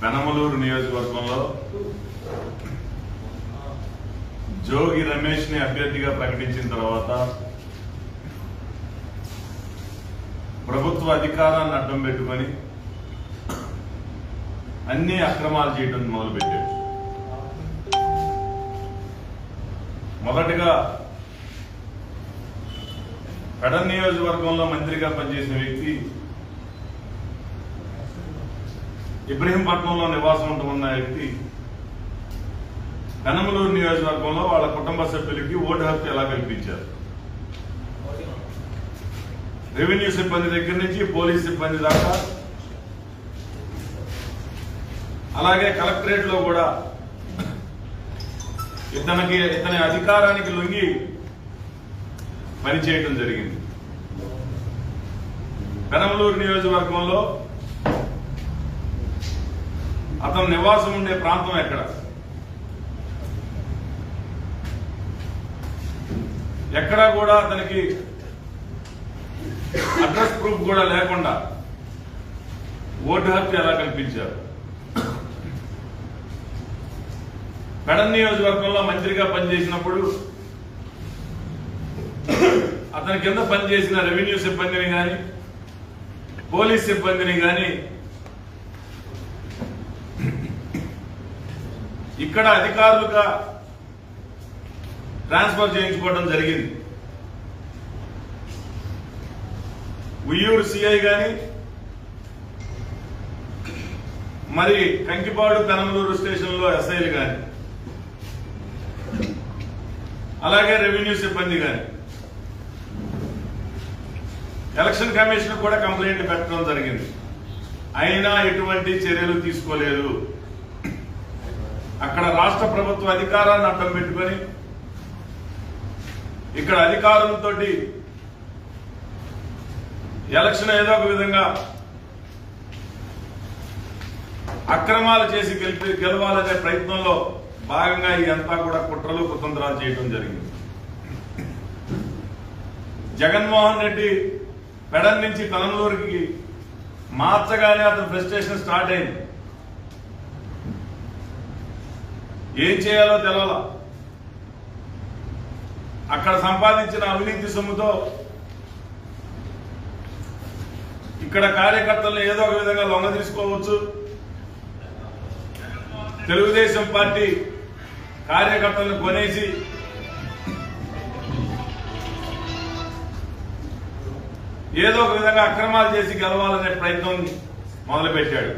పెనమలూరు నియోజకవర్గంలో జోగి రమేష్ని అభ్యర్థిగా ప్రకటించిన తర్వాత ప్రభుత్వ అధికారాన్ని అడ్డం పెట్టుకొని అన్ని అక్రమాలు చేయడం మొదలుపెట్టాడు మొదటగా పెడన్ నియోజకవర్గంలో మంత్రిగా పనిచేసిన వ్యక్తి ఇబ్రహీంపట్నంలో నివాసం ఉంటున్న వ్యక్తి పెనమలూరు నియోజకవర్గంలో వాళ్ళ కుటుంబ సభ్యులకి ఓటు హక్కు ఎలా కల్పించారు? రెవెన్యూ సిబ్బంది దగ్గర నుంచి పోలీస్ సిబ్బంది దాకా. అలాగే కలెక్టరేట్లో కూడా ఇతనికి ఇతని అధికారానికి లొంగి పనిచేయడం జరిగింది. పెనమలూరు నియోజకవర్గంలో అతను నివాసం ఉండే ప్రాంతం ఎక్కడ? ఎక్కడా కూడా అతనికి అడ్రస్ ప్రూఫ్ కూడా లేకుండా ఓటు హక్కు ఎలా కల్పించారు? పెడన్ నియోజకవర్గంలో మంత్రిగా పనిచేసినప్పుడు అతని కింద పనిచేసిన రెవెన్యూ సిబ్బందిని కానీ పోలీస్ సిబ్బందిని కానీ ఇక్కడ అధికారులుగా ట్రాన్స్ఫర్ చేయించుకోవడం జరిగింది. ఉయ్యూరు సిఐ గాని మరి కంకిపాడు పెనమలూరు స్టేషన్లో ఎస్ఐలు గాని అలాగే రెవెన్యూ సిబ్బంది గాని ఎలక్షన్ కమిషన్ కూడా కంప్లైంట్ పెట్టడం జరిగింది. అయినా ఎటువంటి చర్యలు తీసుకోలేదు. అక్కడ రాష్ట్ర ప్రభుత్వ అధికారాన్ని అడ్డం పెట్టుకొని ఇక్కడ అధికారులతో ఎలక్షన్ ఏదో ఒక విధంగా అక్రమాలు చేసి గెలిపి గెలవాలనే ప్రయత్నంలో భాగంగా ఇదంతా కూడా కుట్రలు కుతంత్రాలు చేయడం జరిగింది. జగన్మోహన్ రెడ్డి పెడన్ నుంచి కలంలూరుకి మార్చగానే అతని ఫ్రస్ట్రేషన్ స్టార్ట్ అయింది. ఏం చేయాలో తెలవాల? అక్కడ సంపాదించిన అవినీతి సొమ్ముతో ఇక్కడ కార్యకర్తలను ఏదో ఒక విధంగా లొంగ తీసుకోవచ్చు. తెలుగుదేశం పార్టీ కార్యకర్తలను కొనేసి ఏదో ఒక విధంగా అక్రమాలు చేసి గెలవాలనే ప్రయత్నం మొదలుపెట్టాడు.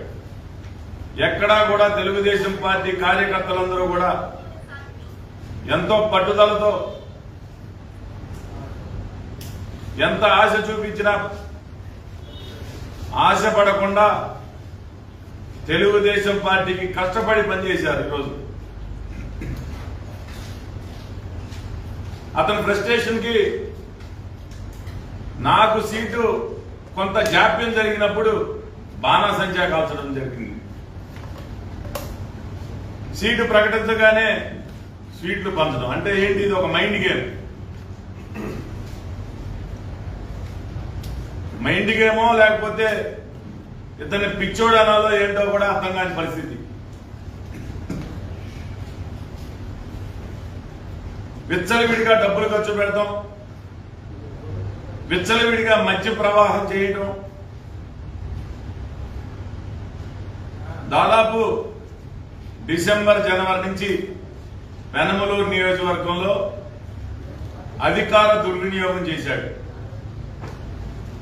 ఎక్కడా కూడా తెలుగుదేశం పార్టీ కార్యకర్తలందరూ కూడా ఎంతో పట్టుదలతో ఎంత ఆశ చూపించినా ఆశపడకుండా తెలుగుదేశం పార్టీకి కష్టపడి పనిచేశారు ఈరోజు. అతని ఫ్రస్ట్రేషన్కి నాకు సీటు కొంత జాప్యం జరిగినప్పుడు బాణాసంచా కాల్చడం జరిగింది. సీటు ప్రకటించగానే స్వీట్లు పంచడం. అంటే ఏంటి? ఇది ఒక మైండ్ గేమ్. మైండ్ గేమో లేకపోతే ఇతన్ని పిచ్చోడు అనాలో ఏంటో కూడా అర్థం కాని పరిస్థితి. విచ్చలవిడిగా డబ్బులు ఖర్చు పెడతాం. విచ్చలవిడిగా మధ్య ప్రవాహం చేయటం. దాదాపు డిసెంబర్ జనవరి నుంచి పెనమలూరు నియోజకవర్గంలో అధికార దుర్వినియోగం చేశాడు.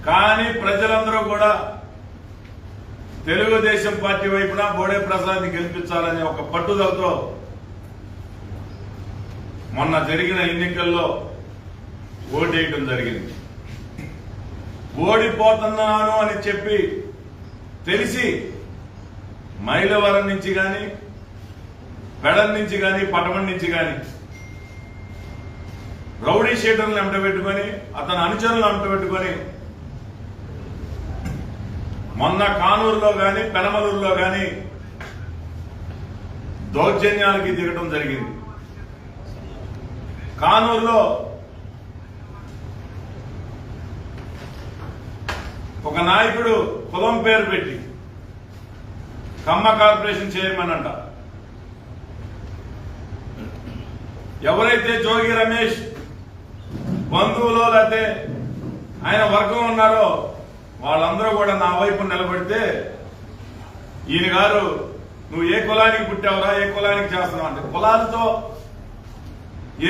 కానీ ప్రజలందరూ కూడా తెలుగుదేశం పార్టీ వైపున బోడే ప్రసాద్ గెలిపించాలనే ఒక పట్టుదలతో మొన్న జరిగిన ఎన్నికల్లో ఓటేయటం జరిగింది. ఓడిపోతున్నాను అని చెప్పి తెలిసి మైలవరం నుంచి కానీ పెడల్ నుంచి కానీ పటమం నుంచి కానీ రౌడీ షీటర్లను వెంటబెట్టుకొని అతని అనుచరులను వెంటబెట్టుకొని మొన్న కానూరులో కానీ పెనమలూరులో కానీ దౌర్జన్యాలకి దిగటం జరిగింది. కానూరులో ఒక నాయకుడు కులం పేరు పెట్టి కమ్మ కార్పొరేషన్ చైర్మన్ అంట ఎవరైతే జోగి రమేష్ బంధువులో లేకపోతే ఆయన వర్గం ఉన్నారో వాళ్ళందరూ కూడా నా వైపు నిలబడితే ఈయన గారు నువ్వు ఏ కులానికి పుట్టావురా? ఏ కులానికి చేస్తున్నావు? అంటే కులాలతో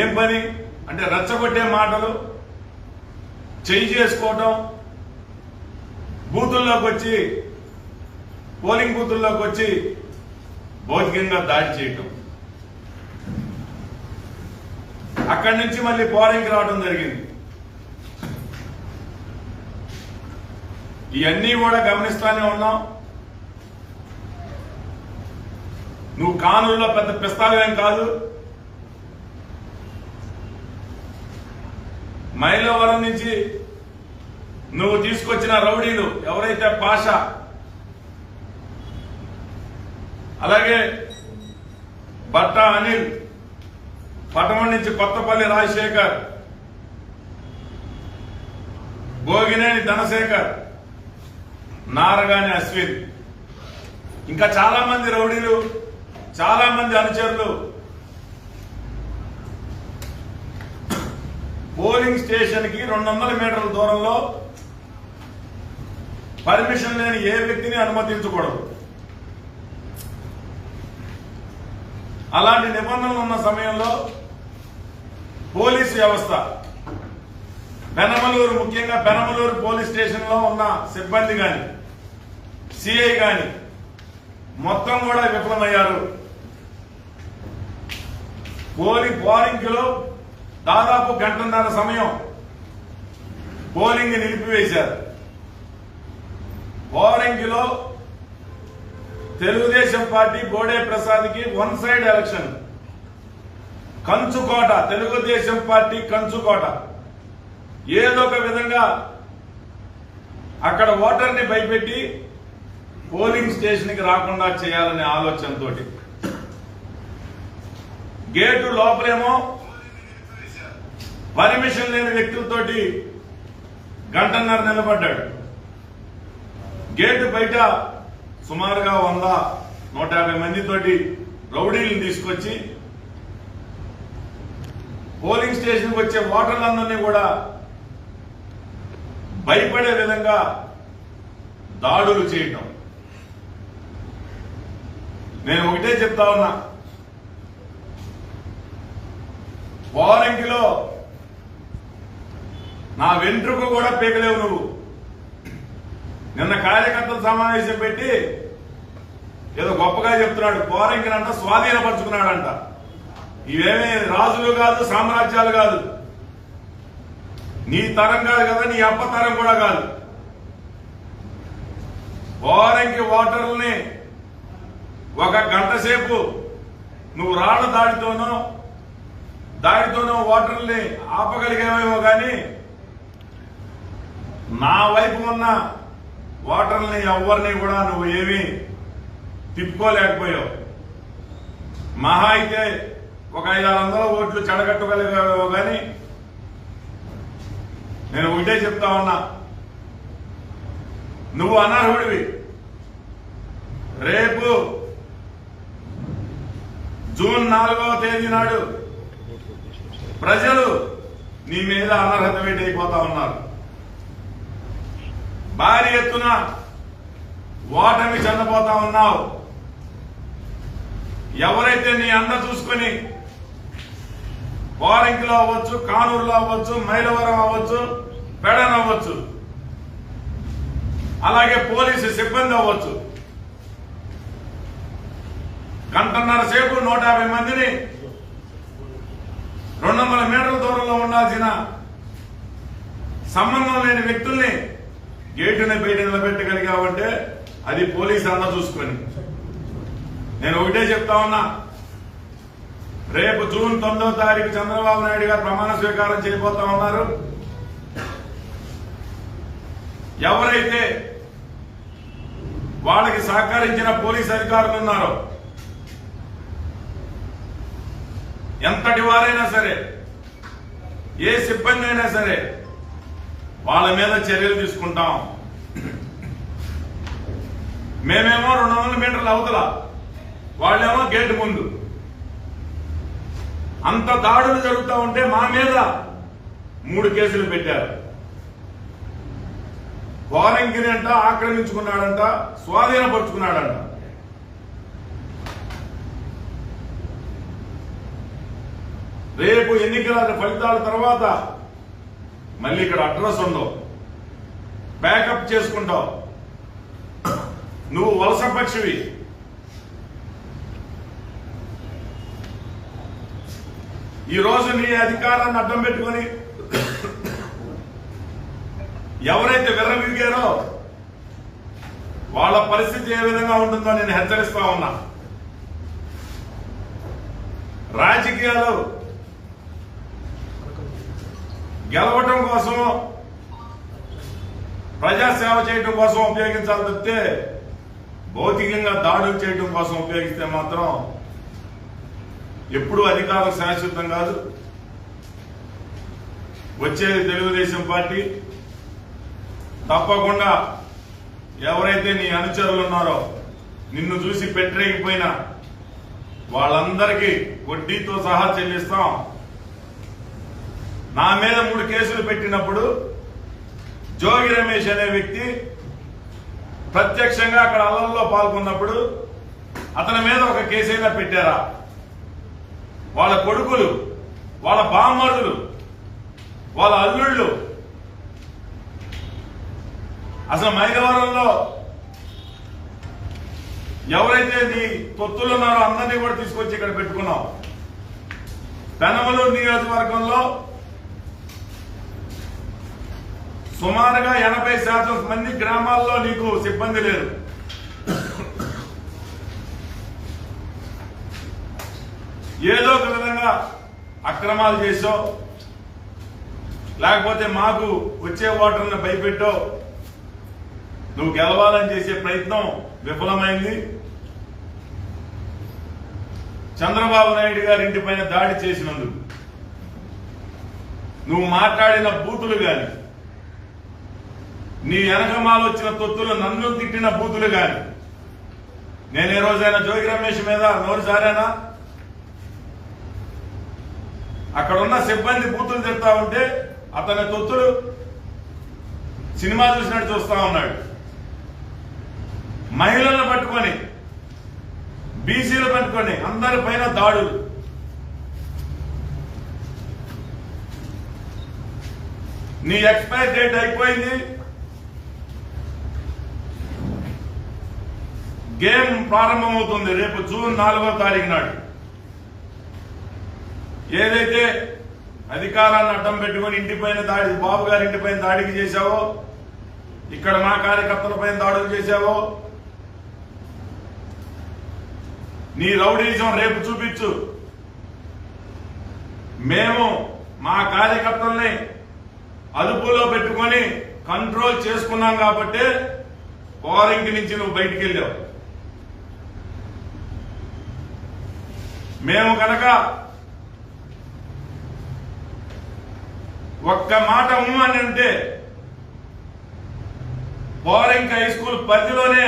ఏం పని? అంటే రచ్చగొట్టే మాటలు చెయ్యి చేసుకోవటం బూతుల్లోకి వచ్చి పోలింగ్ బూతుల్లోకి వచ్చి భౌతికంగా దాడి చేయటం. అక్కడి నుంచి మళ్ళీ పోలింగ్కి రావడం జరిగింది. ఇవన్నీ కూడా గమనిస్తూనే ఉన్నాం. నువ్వు కానూరులో పెద్ద పిస్తావేం కాదు. మైలవరం నుంచి నువ్వు తీసుకొచ్చిన రౌడీలు ఎవరైతే పాష అలాగే బట్ట అనిల్ పటమం నుంచి కొత్తపల్లి రాజశేఖర్. భోగినేని ధనశేఖర్. నారగాని అశ్విన్. ఇంకా చాలా మంది రౌడీలు చాలా మంది అనుచరులు. పోలింగ్ స్టేషన్కి రెండు వందల మీటర్ల దూరంలో పర్మిషన్ లేని ఏ వ్యక్తిని అనుమతించకూడదు. అలాంటి నిబంధనలు ఉన్న సమయంలో పోలీసు వ్యవస్థ. బెనమలూరు ముఖ్యంగా బెనమలూరు పోలీస్ స్టేషన్లో ఉన్న సిబ్బంది గాని సిఐ గాని మొత్తం కూడా విఫలమయ్యారు. పోలింగ్ పోలింగ్లో దాదాపు గంటన్నర సమయం పోలింగ్ నిలిపివేశారు. పోలింగ్లో తెలుగుదేశం పార్టీ గోడే ప్రసాద్కి వన్ సైడ్ ఎలక్షన్. కంచుకోట తెలుగుదేశం పార్టీ కంచుకోట. ఏదో ఒక విధంగా అక్కడ ఓటర్ని భయపెట్టి పోలింగ్ స్టేషన్కి రాకుండా చేయాలనే ఆలోచనతో గేటు లోపలేమో పర్మిషన్ లేని వ్యక్తులతోటి గంటన్నర నిలబడ్డాడు. గేటు బయట సుమారుగా వంద నూట యాభై మందితోటి రౌడీలను తీసుకొచ్చి పోలింగ్ స్టేషన్కి వచ్చే ఓటర్లందరినీ కూడా భయపడే విధంగా దాడులు చేయటం. నేను ఒకటే చెప్తా ఉన్నా. పోలింగ్లో నా వెంట్రుక కూడా పీకలేవు నువ్వు. నిన్న కార్యకర్తల సమావేశం పెట్టి ఏదో గొప్పగా చెప్తున్నాడు. పోరంకినంట స్వాధీనపరుచుకున్నాడంట. ఇవేమే రాజులు కాదు సామ్రాజ్యాలు కాదు. నీ తరం కాదు కదా నీ అప్ప తరం కూడా కాదు. పోరంకి ఓటర్లని ఒక గంట సేపు నువ్వు రాళ్ళ దాడితోనో దాడితోనో ఓటర్లని ఆపగలిగేవేమో కానీ నా వైపు ఉన్న ఓటర్లని ఎవరిని కూడా నువ్వు ఏమీ తిప్పుకోలేకపోయావు. మహా అయితే ఒక ఐదు ఆరు వందల ఓట్లు చెడగట్టగలిగావు కానీ నేను ఒకటే చెప్తా ఉన్నా. నువ్వు అనర్హుడివి. రేపు జూన్ నాలుగవ తేదీ నాడు ప్రజలు నీ మీద అనర్హత వేటైపోతా ఉన్నారు. భారీ ఎత్తున ఓటమి చెందబోతా ఉన్నావు. ఎవరైతే నీ అండ చూసుకొని వారంకిలో అవ్వచ్చు కానూరులో అవ్వచ్చు మైలవరం అవ్వచ్చు పెడన్ అవ్వచ్చు. అలాగే పోలీసు సిబ్బంది అవ్వచ్చు. గంటన్నర సేపు నూట యాభై మందిని రెండు వందల మీటర్ల దూరంలో ఉండాల్సిన సంబంధం లేని వ్యక్తుల్ని గేటుని బయట నిలబెట్టగలిగావంటే అది పోలీసు అన్న చూసుకొని. నేను ఒకటే చెప్తా ఉన్నా రేపు జూన్ తొమ్మిదవ తారీఖు చంద్రబాబు నాయుడు గారు ప్రమాణ స్వీకారం చేయబోతా ఉన్నారు. ఎవరైతే వాళ్ళకి సహకరించిన పోలీస్ అధికారులు ఉన్నారో ఎంతటి వారైనా సరే ఏ సిబ్బంది అయినా సరే వాళ్ళ మీద చర్యలు తీసుకుంటాం. మేమేమో రెండు వందల మీటర్ల అవతల వాళ్ళేమో గేటు ముందు. అంత దాడులు జరుగుతూ ఉంటే మా మీద మూడు కేసులు పెట్టారు. వారంగిరి అంట ఆక్రమించుకున్నాడంట స్వాధీనపరుచుకున్నాడంట. రేపు ఎన్నికల ఫలితాల తర్వాత మళ్ళీ ఇక్కడ అడ్రస్ ఉండవు బ్యాకప్ చేసుకుంటావు నువ్వు వలస పక్షివి. ఈ రోజు నీ అధికారాన్ని అడ్డం పెట్టుకొని ఎవరైతే విర్రవీగారో వాళ్ళ పరిస్థితి ఏ విధంగా ఉంటుందో నేను హెచ్చరిస్తా ఉన్నా. రాజకీయాలు గెలవటం కోసం ప్రజాసేవ చేయటం కోసం ఉపయోగించాలి తప్పితే భౌతికంగా దాడులు చేయటం కోసం ఉపయోగిస్తే మాత్రం ఎప్పుడు అధికారం శాశ్వతం కాదు. వచ్చేది తెలుగుదేశం పార్టీ తప్పకుండా ఎవరైతే నీ అనుచరులు ఉన్నారో నిన్ను చూసి పెట్టరేగిపోయినా వాళ్ళందరికీ వడ్డీతో సహా చెల్లిస్తాం. నా మీద మూడు కేసులు పెట్టినప్పుడు జోగి రమేష్ అనే వ్యక్తి ప్రత్యక్షంగా అక్కడ అల్లల్లో పాల్గొన్నప్పుడు అతని మీద ఒక కేసైనా పెట్టారా? వాళ్ళ కొడుకులు వాళ్ళ బామ్మరుదులు వాళ్ళ అల్లుళ్ళు. అసలు మైలవరంలో ఎవరైతే నీ తొత్తులు ఉన్నారో అందరినీ కూడా తీసుకొచ్చి ఇక్కడ పెట్టుకున్నాం పెనమలూరు నియోజకవర్గంలో సుమారుగా ఎనభై శాతం మంది గ్రామాల్లో నీకు సిబ్బంది లేదు ఏదో ఒక విధంగా అక్రమాలు చేసో లేకపోతే మాకు వచ్చే ఓటర్ని భయపెట్టో నువ్వు గెలవాలని చేసే ప్రయత్నం విఫలమైంది. చంద్రబాబు నాయుడు గారి ఇంటి పైన దాడి చేసినందుకు. నువ్వు మాట్లాడిన బూతులు గాని నీ వెనకమాలు వచ్చిన తొత్తులు నన్ను తిట్టిన బూతులు గాని నేను ఏ రోజైనా జోగి రమేష్ మీద నోరు జారానా? అక్కడ ఉన్న సిబ్బంది బూతులు తిడతా ఉంటే అతని తొత్తులు సినిమా చూసినట్టు చూస్తా ఉన్నాడు. మహిళలను పట్టుకొని బీసీలు పట్టుకొని అందరి పైన దాడులు. నీ ఎక్స్పైర్ డేట్ అయిపోయింది. గేమ్ ప్రారంభమవుతుంది రేపు జూన్ నాలుగో తారీఖు నాడు. ఏదైతే అధికారాన్ని అడ్డం పెట్టుకొని ఇంటిపైన దాడి బాబు గారి ఇంటిపైన దాడికి చేశావో ఇక్కడ మా కార్యకర్తలపైన దాడులు చేశావో నీ రౌడీజం రేపు చూపించు. మేము మా కార్యకర్తల్ని అదుపులో పెట్టుకొని కంట్రోల్ చేసుకున్నాం కాబట్టి పోరింగ్ నుంచి నువ్వు బయటికి వెళ్ళావు. మేము కనుక ఒక్క మాట ఉమ్మ అని అంటే బోరింగ్ హై స్కూల్ పరిధిలోనే.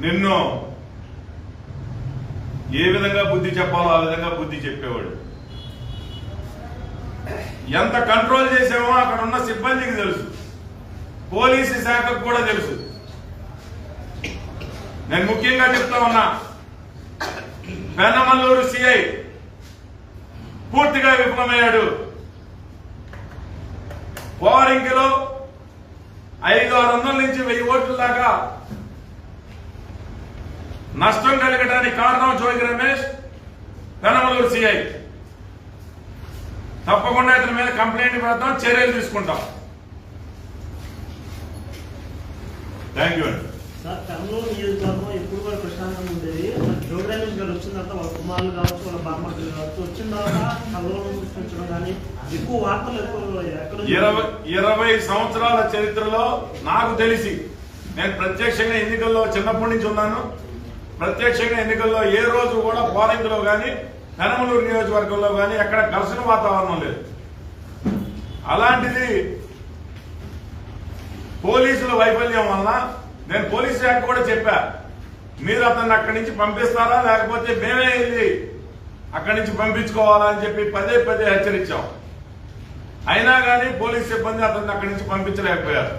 నిన్ను ఏ విధంగా బుద్ధి చెప్పాలో ఆ విధంగా బుద్ధి చెప్పేవాడు. ఎంత కంట్రోల్ చేసామో అక్కడ ఉన్న సిబ్బందికి తెలుసు. పోలీసు శాఖకు కూడా తెలుసు. నేను ముఖ్యంగా చెప్తా ఉన్నా పెనమల్లూరు సిఐ పూర్తిగా విఫలమయ్యాడు. పోరింగ్లో ఐదు ఆరు వందల నుంచి వెయ్యి ఓట్ల దాకా నష్టం కలగడానికి కారణం జోగి రమేష్ పెనమలూరు సిఐ. తప్పకుండా ఇతని మీద కంప్లైంట్ పెడతాం చర్యలు తీసుకుంటాం. థ్యాంక్ యూ అండి. సార్ కర్నూలు నియోజకవర్గం ఎప్పుడు కూడా ప్రశాంతంగా ఉండేది. జోగి గారు వచ్చిన తర్వాత వాళ్ళ కుమారులు కావచ్చు వాళ్ళ బామ్మలు కావచ్చు వచ్చిన తర్వాత కర్నూలు చూపించడం కానీ ఎక్కువ వార్తలు ఎక్కువ ఇరవై ఇరవై సంవత్సరాల చరిత్రలో నాకు తెలిసి నేను ప్రత్యక్షంగా ఎన్నికల్లో చిన్నప్పటి నుంచి ఉన్నాను. ప్రత్యక్షంగా ఎన్నికల్లో ఏ రోజు కూడా పోలింగ్ కానీ పెనమలూరు నియోజకవర్గంలో కానీ ఎక్కడ ఘర్షణ వాతావరణం లేదు. అలాంటిది పోలీసుల పోలీసుల వైఫల్యం వలన నేను పోలీస్ శాఖ కూడా చెప్పా. మీరు అతన్ని అక్కడి నుంచి పంపిస్తారా? లేకపోతే మేమే వెళ్ళి అక్కడి నుంచి పంపించుకోవాలా అని చెప్పి పదే పదే హెచ్చరించాం. అయినా కానీ పోలీస్ సిబ్బంది అతన్ని అక్కడి నుంచి పంపించలేకపోయారు.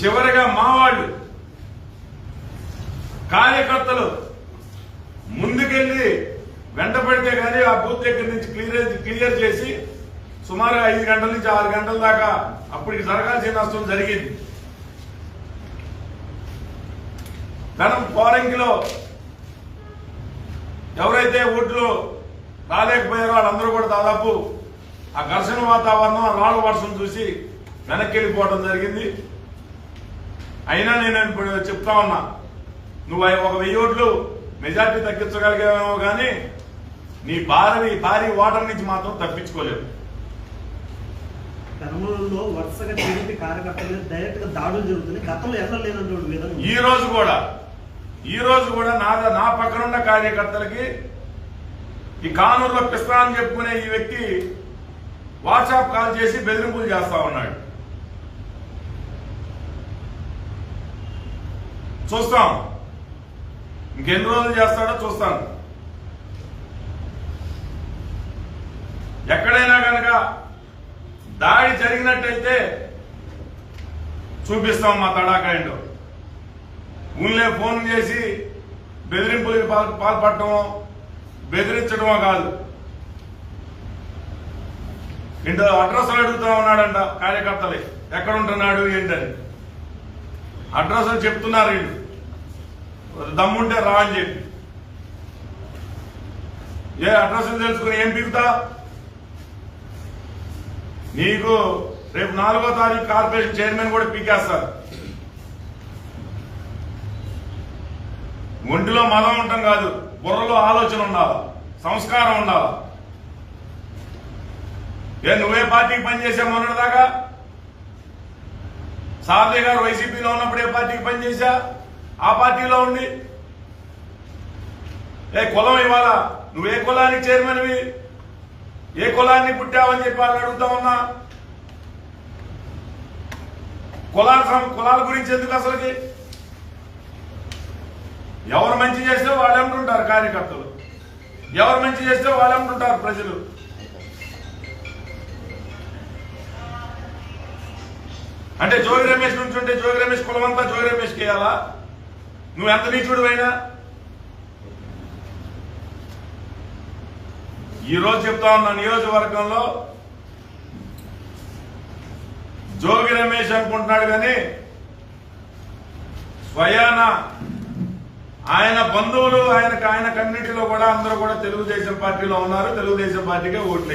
చివరిగా మా వాళ్ళు కార్యకర్తలు ముందుకెళ్ళి వెంట పెడితే కానీ ఆ బూత్ దగ్గర నుంచి క్లియర్ క్లియర్ చేసి సుమారు ఐదు గంటల నుంచి ఆరు గంటల దాకా అప్పటికి జరగాల్సిన నష్టం జరిగింది. ధనం పోరంకిలో ఎవరైతే ఓట్లు రాలేకపోయారో వాళ్ళందరూ కూడా దాదాపు ఆ ఘర్షణ వాతావరణం ఆ రాళ్ళ వర్షం చూసి వెనక్కి వెళ్ళిపోవడం జరిగింది. అయినా నేను ఇప్పుడు చెప్తా ఉన్నా నువ్వు ఒక వెయ్యి ఓట్లు మెజార్టీ తగ్గించగలిగావేమో కానీ నీ భారీ భారీ ఓటర్ నుంచి మాత్రం తప్పించుకోలేవు. కర్నూలులో వరుసగా టీడీపీ కార్యకర్తల మీద డైరెక్ట్గా దాడులు జరుగుతున్నాయి. గతంలో ఎక్కడ లేనటువంటి ఈ రోజు కూడా ఈరోజు కూడా నా నా పక్కనున్న కార్యకర్తలకి ఈ కానూరులో పిస్తా అని చెప్పుకునే ఈ వ్యక్తి వాట్సాప్ కాల్ చేసి బెదిరింపులు చేస్తా ఉన్నాడు. చూస్తాం. ఇంకెన్ని రోజులు చేస్తాడో చూస్తాను. ఎక్కడైనా కనుక దాడి జరిగినట్టయితే చూపిస్తాం మా తడాకాయంలో. ఊళ్ళే ఫోన్ చేసి బెదిరింపులకు పాల్- పాల్పడటమో బెదిరించడమో కాదు. ఇంత అడ్రస్లు అడుగుతా ఉన్నాడంట కార్యకర్తలే. ఎక్కడ ఉంటున్నాడు ఏంటని. అడ్రస్లు చెప్తున్నారు వీళ్ళు. దమ్ముంటే రా అని చెప్పి. ఏ అడ్రస్లు తెలుసుకుని ఏం పిగుతా నీకు రేపు నాలుగో తారీఖు కార్పొరేషన్ చైర్మన్ కూడా పీకేస్తారు. ఒంటిలో మదం ఉండటం కాదు బుర్రలో ఆలోచన ఉండాలి సంస్కారం ఉండాలి. ఏ నువ్వే పార్టీకి పనిచేసావు మొన్నటిదాకా? సారథి గారు వైసీపీలో ఉన్నప్పుడు ఏ పార్టీకి పనిచేశా? ఆ పార్టీలో ఉండి? ఏ కులం ఇవాళ నువ్వే కులానికి చైర్మన్వి? ఏ కులాన్ని పుట్టావని చెప్పి వాళ్ళు అడుగుతా ఉన్నా? కులాల కులాల గురించి ఎందుకు అసలుకి? ఎవరు మంచి చేస్తే వాళ్ళు అంటుంటారు కార్యకర్తలు? ఎవరు మంచి చేస్తే వాళ్ళు అంటుంటారు ప్రజలు? అంటే జోగి రమేష్ నుంచి ఉంటే జోగి రమేష్ కులమంతా జోగి రమేష్కి వేయాలా? నువ్వు ఎంత నీచుడు అయినా? ఈ చెప్తా ఉన్న నియోజకవర్గంలో జోగి రమేష్ అనుకుంటున్నాడు కానీ స్వయానా ఆయన బంధువులు ఆయనకు ఆయన కమ్యూనిటీలో కూడా అందరూ కూడా తెలుగుదేశం పార్టీలో ఉన్నారు. తెలుగుదేశం పార్టీకే ఓట్లు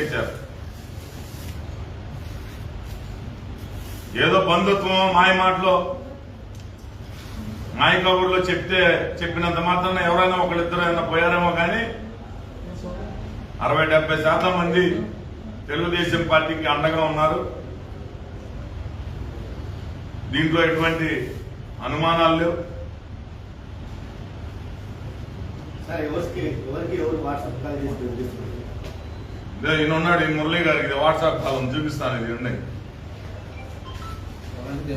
ఏదో బంధుత్వం మాయ మాటలో మాయ కబుర్లో చెప్తే చెప్పినంత మాత్రం ఎవరైనా ఒకళ్ళిద్దరు అయినా పోయారేమో కానీ అరవై డెబ్బై శాతం మంది తెలుగుదేశం పార్టీకి అండగా ఉన్నారు. దీంట్లో ఎటువంటి అనుమానాలు లేవు సార్ ఎవరికి ఎవరికి ఎవరు వాట్సాప్ కాల్ చేసి బెదిరిస్తున్నారు? ఇదే ఈయన ఉన్నాడు ఈ మురళి గారికి వాట్సాప్ కాల్ చూపిస్తాను ఇది ఉన్నాయి.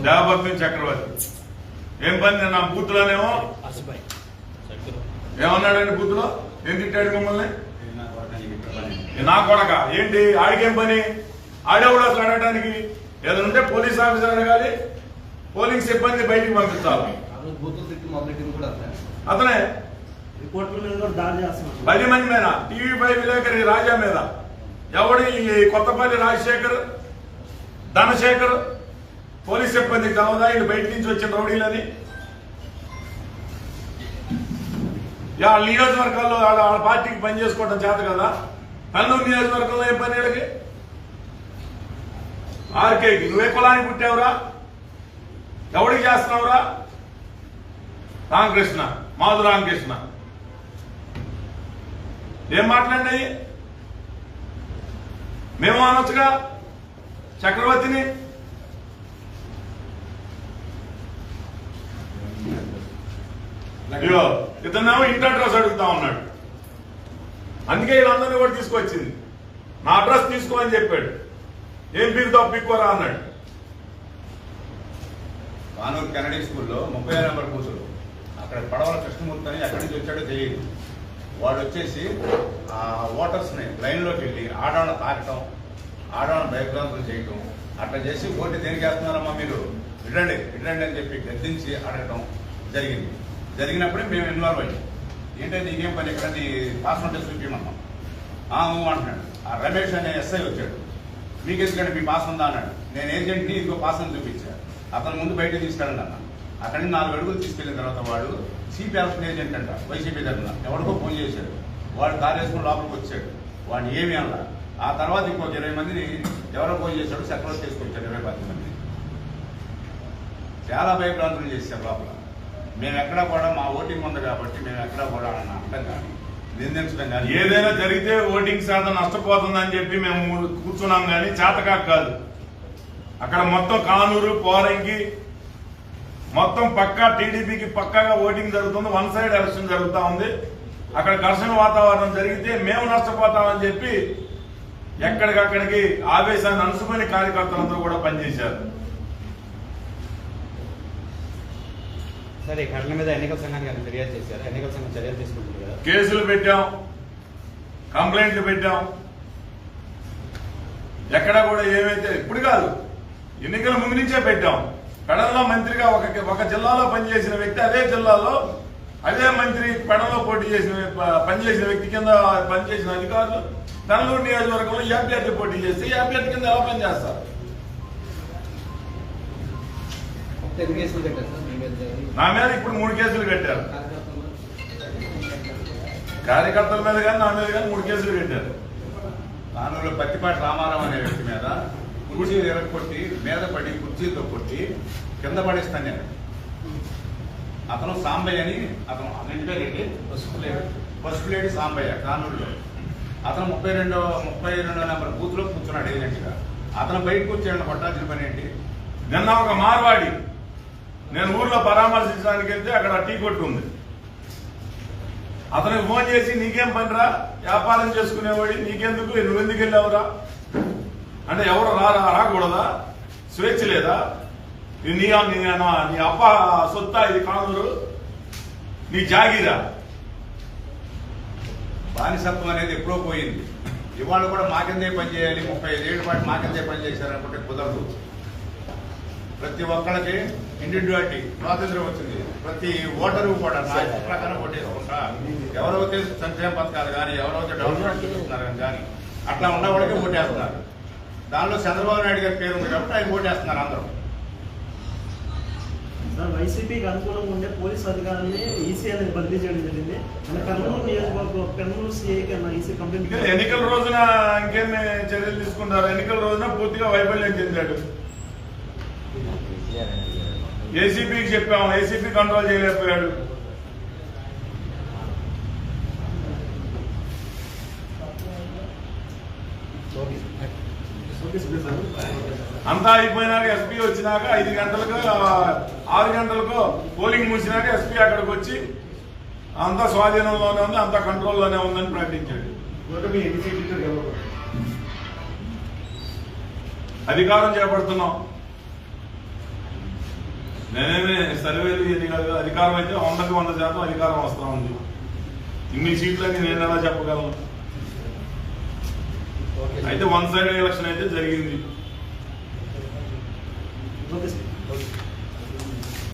దేవభక్తి చక్రవర్తి. ఏం పని నా బూత్లోనేమో? ఏమన్నాడండి బూత్లో? ఏం తిట్టాడు మమ్మల్ని? నా కొడక. ఏంటి? ఆడికేం పని? ఆడేవాడు అసలు అడగడానికి ఏదైనా ఉంటే పోలీస్ ఆఫీసర్ అడగాలి. పోలింగ్ సిబ్బంది బయటికి కూడా అతనే. పది మంది మీద టీవీ పై విలేకరి రాజా మీద. ఎవడి ఈ కొత్తపల్లి రాజశేఖర్ ధనశేఖర్ పోలీస్ సిబ్బంది కావదా వీళ్ళు బయట నుంచి వచ్చిన రౌడీలని. వాళ్ళ నియోజకవర్గాల్లో వాళ్ళ వాళ్ళ పార్టీకి పని చేసుకోవడం చేత కదా? కల్లూరు నియోజకవర్గంలో ఏం పని వీళ్ళకి? ఆర్కేకి. నువ్వే కులానికి పుట్టావురా? ఎవడికి చేస్తున్నావురా? రామకృష్ణ. మాధు రామకృష్ణ. ఏం మాట్లాడినాయి? మేము అనొచ్చుగా చక్రవర్తిని? ఇదిగో ఇతనేమో ఇంటి అడ్రస్ అడుగుతా ఉన్నాడు. అందుకే వీళ్ళందరినీ కూడా తీసుకొచ్చింది. నా అడ్రస్ తీసుకో అని చెప్పాడు. ఏం పీకుతావు పీక్కోరా అన్నాడు. కానూరు కెనడీ స్కూల్లో ముప్పై నెంబర్ కూతురు అక్కడ పడవల కృష్ణమూర్తి అని ఎక్కడి నుంచి వచ్చాడో తెలియదు. వాడు వచ్చేసి ఆ ఓటర్స్ని లైన్లోకి వెళ్ళి ఆడవాళ్ళని తాకటం ఆడవాళ్ళని భయభ్రాంతులు చేయటం అట్లా చేసి ఓటు దేనికి వేస్తున్నారమ్మా మీరు? ఇడండి ఇడండి అని చెప్పి గద్దించి అడగటం జరిగింది. జరిగినప్పుడే మేము ఇన్వాల్వ్ అయ్యాం. ఏంటంటే నీకేం పని ఇక్కడ? నీ పాస్పోర్ట్ చూపించమన్నాం అంటున్నాడు. ఆ రమేష్ అనే ఎస్ఐ వచ్చాడు. మీకు ఎందుకంటే మీ పాస్ ఉందా? అన్నాడు. నేను ఏజెంట్ని ఇంకో పాస్ అని చూపించాను అతను ముందు బయట తీసుకెళ్ళండి అన్న. అక్కడి నుంచి నాలుగు అడుగులు తీసుకెళ్ళిన తర్వాత వాడు సిపి ఎలక్షన్ ఏజెంట్ అంట వైసీపీ తరఫున. ఎవరికో ఫోన్ చేశాడు. వాడు కారు లోపలికి వచ్చాడు. వాడిని ఏమి అన్నా ఆ తర్వాత ఇంకొక ఇరవై మందిని ఎవరో ఫోన్ చేశాడు సెకండ్ తీసుకొచ్చాడు ఇరవై పది మంది చాలా భయభ్రాంతులు చేశారు లోపల. మేము ఎక్కడా కూడా మా ఓటింగ్ ఉంది కాబట్టి మేము ఎక్కడా కూడా అన్న అర్థం కానీ నిందించడం కానీ ఏదైనా జరిగితే ఓటింగ్ శాతం నష్టపోతుందని చెప్పి మేము కూర్చున్నాం కానీ చేతకాక కాదు. అక్కడ మొత్తం కానూరు పోరంకి మొత్తం పక్కా టీడీపీకి పక్కాగా ఓటింగ్ జరుగుతుంది. వన్ సైడ్ ఎలక్షన్ జరుగుతా ఉంది. అక్కడ ఘర్షణ వాతావరణం జరిగితే మేము నష్టపోతామని చెప్పి ఎక్కడికక్కడికి ఆవేశాన్ని అనుసుకొని కార్యకర్తలందరూ కూడా పనిచేశారు. సరే ఘటన మీద ఎన్నికల సంఘానికి ఫిర్యాదు చేశారు? ఎన్నికల సంఘం చర్యలు తీసుకుంటుంది కదా. కేసులు పెట్టాం. కంప్లైంట్లు పెట్టాం. ఎక్కడ కూడా ఏమైతే ఇప్పుడు కాదు ఎన్నికల ముందు నుంచే పెట్టాం. పెడల్లో మంత్రిగా ఒక ఒక జిల్లాలో పనిచేసిన వ్యక్తి అదే జిల్లాలో అదే మంత్రి పెడలో పోటీ చేసిన పనిచేసిన వ్యక్తి కింద పనిచేసిన అధికారులు తనలూరు నియోజకవర్గంలో ఈ అభ్యర్థి పోటీ చేస్తే ఈ అభ్యర్థి కింద ఎలా పనిచేస్తారు? నా మీద ఇప్పుడు మూడు కేసులు కట్టారు. కార్యకర్తల మీద కానీ నా మీద కానీ మూడు కేసులు కట్టారు. కానూరులో పత్తిపాటి రామారావు అనే వ్యక్తి మీద కుర్చీ కొట్టి మీద పడి కుర్చీతో కొట్టి కింద పడేస్తాను నేను. అతను సాంబయ్య అని అతను అన్నింటి పేరు ఏంటి? ఫస్ట్ పసుపులేడి సాంబయ్య కానూరులో. అతను ముప్పై రెండో ముప్పై రెండో నెంబర్ బూత్లో కూర్చున్నాడు ఏజెంట్గా. అతను బయటకు వచ్చాడు కొట్టాల్సిన పని ఏంటి? నిన్న ఒక మార్వాడి. నేను ఊర్లో పరామర్శించడానికి వెళ్తే అక్కడ టీ కొట్టు ఉంది. అతనికి ఫోన్ చేసి నీకేం పనిరా? వ్యాపారం చేసుకునేవాడి నీకెందుకు? నువ్వెందుకు వెళ్ళావురా? అంటే ఎవరు రా రాకూడదా? స్వేచ్ఛ లేదా? నీ నీ అప్ప సొత్తా ఇది కానూరు నీ జాగీరా? బానిసత్వం అనేది ఎప్పుడో పోయింది. ఇవాళ కూడా మాకిందే పని చేయాలి? ముప్పై ఐదేళ్ళ పాటు మాకిందే పనిచేశారనుకుంటే కుదరదు. ప్రతి ఒక్కళ్ళకి ఇండివిజువాలిటీ స్వాతంత్రం వచ్చింది. ప్రతి ఓటరు కూడా నా ప్రకారం ఓటేసుకుంటా ఎవరైతే సంక్షేమ పథకాలు కానీ ఎవరైతే డెవలప్మెంట్ చూస్తున్నారు కానీ అట్లా ఉన్న వాళ్ళకి ఓటేస్తున్నారు. దానిలో చంద్రబాబు నాయుడు గారి పేరు ఉంది కాబట్టి ఆయన ఓటేస్తున్నారు అందరూ. సార్ వైసీపీకి అనుకూలంగా ఉండే పోలీస్ అధికారులని ఈసీ అనేది బదిలీ చేయడం జరిగింది. కర్నూలు నియోజకవర్గం కర్నూలు సిఐకి ఈసీ కంప్లైంట్ ఎన్నికల రోజున ఇంకేం చర్యలు తీసుకుంటారు? ఎన్నికల రోజున పూర్తిగా వైఫల్యం చెందాడు. ఏసీపీకి చెప్పాము ఏసీపీ కంట్రోల్ చేయలేకపోయాడు. అంతా అయిపోయినాక ఎస్పీ వచ్చినాక ఐదు గంటలకు ఆరు గంటలకు పోలింగ్ ముగిసినాక ఎస్పీ అక్కడికి వచ్చి అంతా స్వాధీనంలోనే ఉంది అంతా కంట్రోల్లోనే ఉందని ప్రకటించాడు. అధికారం చేపడుతున్నాం. నేనేమి సర్వేలు ఇది కాదు అధికారం అయితే వందకి వంద శాతం అధికారం వస్తా ఉంది. ఇన్ని సీట్లని నేను ఎలా చెప్పగలను? అయితే వన్ సైడ్ ఎలక్షన్ అయితే జరిగింది. Okay sir.